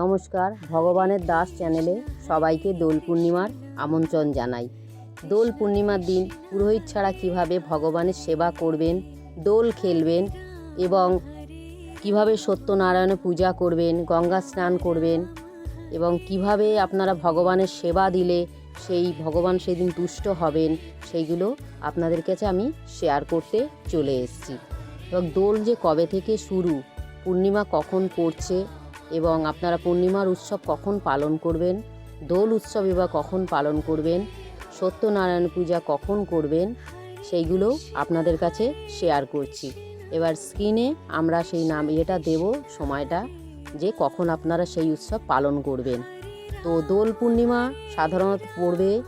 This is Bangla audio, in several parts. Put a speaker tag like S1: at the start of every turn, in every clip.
S1: নমস্কার, ভগবানের দাস চ্যানেলে সবাইকে দোল পূর্ণিমার আমন্ত্রণ জানাই। দোল পূর্ণিমার দিন পুরোহিত ছাড়া কীভাবে ভগবানের সেবা করবেন, দোল খেলবেন এবং কীভাবে সত্যনারায়ণের পূজা করবেন, গঙ্গা স্নান করবেন এবং কীভাবে আপনারা ভগবানের সেবা দিলে সেই ভগবান সেদিন তুষ্ট হবেন, সেইগুলো আপনাদের কাছে আমি শেয়ার করতে চলে এসেছি। এবং দোল যে কবে থেকে শুরু, পূর্ণিমা কখন পড়ছে এবং আপনারা পূর্ণিমার উৎসব কখন পালন করবেন, দোল উৎসব এবার কখন পালন করবেন, সত্যনারায়ণ পূজা কখন করবেন, সেইগুলো আপনাদের কাছে শেয়ার করছি। এবার স্ক্রিনে আমরা সেই নাম এটা দেব, সময়টা, যে কখন আপনারা সেই উৎসব পালন করবেন। তো দোল পূর্ণিমা সাধারণত পড়বে,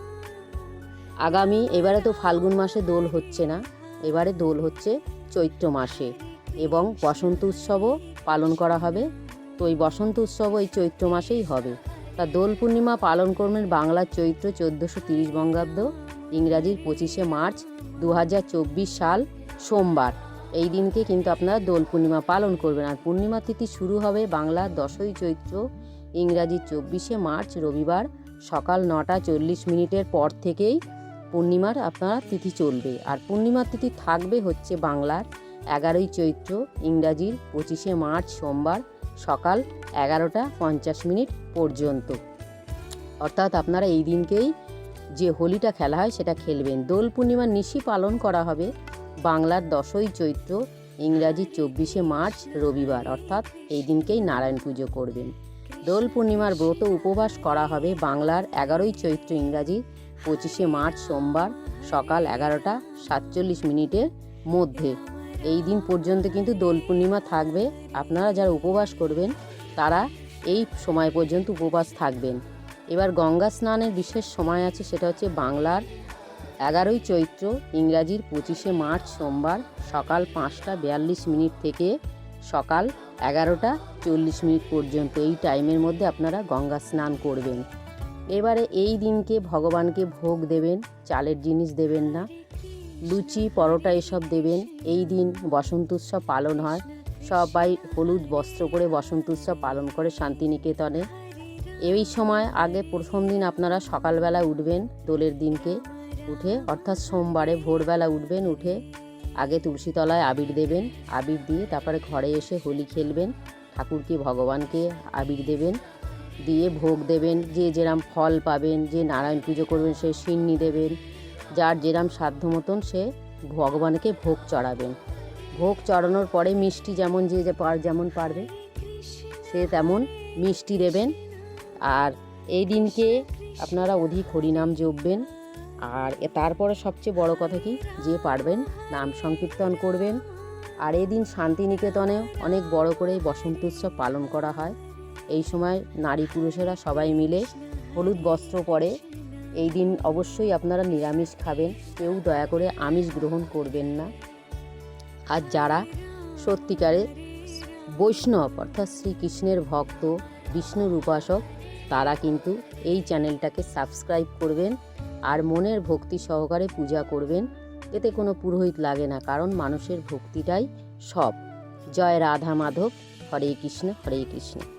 S1: আগামী, এবারে তো ফাল্গুন মাসে দোল হচ্ছে না, এবারে দোল হচ্ছে চৈত্র মাসে এবং বসন্ত উৎসবও পালন করা হবে তো এই বসন্ত উৎসব ওই চৈত্র মাসেই হবে। তা দোল পূর্ণিমা পালন করবেন বাংলার চৈত্র চোদ্দোশো তিরিশ বঙ্গাব্দ, ইংরাজির পঁচিশে মার্চ দু হাজার চব্বিশ সাল, সোমবার। এই দিনকে কিন্তু আপনারা দোল পূর্ণিমা পালন করবেন। আর পূর্ণিমা তিথি শুরু হবে বাংলার দশই চৈত্র, ইংরাজি চব্বিশে মার্চ, রবিবার সকাল নটা চল্লিশ মিনিটের পর থেকেই পূর্ণিমার আপনারা তিথি চলবে। আর পূর্ণিমার তিথি থাকবে হচ্ছে বাংলার এগারোই চৈত্র, ইংরাজির পঁচিশে মার্চ, সোমবার সকাল এগারোটা পঞ্চাশ মিনিট পর্যন্ত। অর্থাৎ আপনারা এই দিনকেই যে হোলিটা খেলা হয় সেটা খেলবেন। দোল পূর্ণিমার নিশি পালন করা হবে বাংলার দশই চৈত্র, ইংরাজি চব্বিশে মার্চ, রবিবার। অর্থাৎ এই দিনকেই নারায়ণ পুজো করবেন। দোল পূর্ণিমার ব্রত উপবাস করা হবে বাংলার এগারোই চৈত্র, ইংরাজি পঁচিশে মার্চ, সোমবার সকাল এগারোটা সাতচল্লিশ মিনিটের মধ্যে। এই দিন পর্যন্ত কিন্তু দোল পূর্ণিমা থাকবে। আপনারা যারা উপবাস করবেন, তারা এই সময় পর্যন্ত উপবাস থাকবেন। এবার গঙ্গা স্নানের বিশেষ সময় আছে, সেটা হচ্ছে বাংলার এগারোই চৈত্র, ইংরাজির পঁচিশে মার্চ সোমবার সকাল পাঁচটা বিয়াল্লিশ মিনিট থেকে সকাল এগারোটা চল্লিশ মিনিট পর্যন্ত এই টাইমের মধ্যে আপনারা গঙ্গা স্নান করবেন। এবারে এই দিনকে ভগবানকে ভোগ দেবেন, চালের জিনিস দেবেন না। লুচি, পরোটা এসব দেবেন। এই দিন বসন্ত উৎসব পালন হয়। সবাই হলুদ বস্ত্র করে বসন্ত উৎসব পালন করে শান্তিনিকেতনে। এই সময় আগে প্রথম দিন আপনারা সকালবেলা উঠবেন দোলের দিনকে উঠে, অর্থাৎ সোমবারে ভোরবেলা উঠবেন, উঠে আগে তুলসীতলায় আবির দেবেন, আবির দিয়ে তারপরে ঘরে এসে হোলি খেলবেন, ঠাকুরকে, ভগবানকে আবির দেবেন, দিয়ে ভোগ দেবেন, যে যেরাম ফল পাবেন, যে নারায়ণ পুজো করবেন সে সিন্নি দেবেন যার যেরাম সাধ্য মতন সে ভগবানকে ভোগ চড়াবেন। ভোগ চড়ানোর পরে মিষ্টি যেমন যে পার যেমন পারবে, সে তেমন মিষ্টি দেবেন। আর এই দিনকে আপনারা অধিক হরিনাম জপবেন। আর তারপরে সবচেয়ে বড় কথা কি? যে পারবেন, নাম সংকীর্তন করবেন। আর এই দিন শান্তিনিকেতনে অনেক বড় করে বসন্ত উৎসব পালন করা হয়। এই সময় নারী পুরুষেরা সবাই মিলে হলুদ বস্ত্র পরে এই দিন অবশ্যই আপনারা নিরামিষ খাবেন। কেউ দয়া করে আমিষ গ্রহণ করবেন না। আর যারা সত্যিকারে বৈষ্ণব, অর্থাৎ শ্রীকৃষ্ণের ভক্ত বিষ্ণুর উপাসক তারা কিন্তু এই চ্যানেলটাকে সাবস্ক্রাইব করবেন আর মনের ভক্তি সহকারে পূজা করবেন। এতে কোনো পুরোহিত লাগে না, কারণ মানুষের ভক্তিটাই সব। জয় রাধা মাধব, হরে কৃষ্ণ হরে কৃষ্ণ।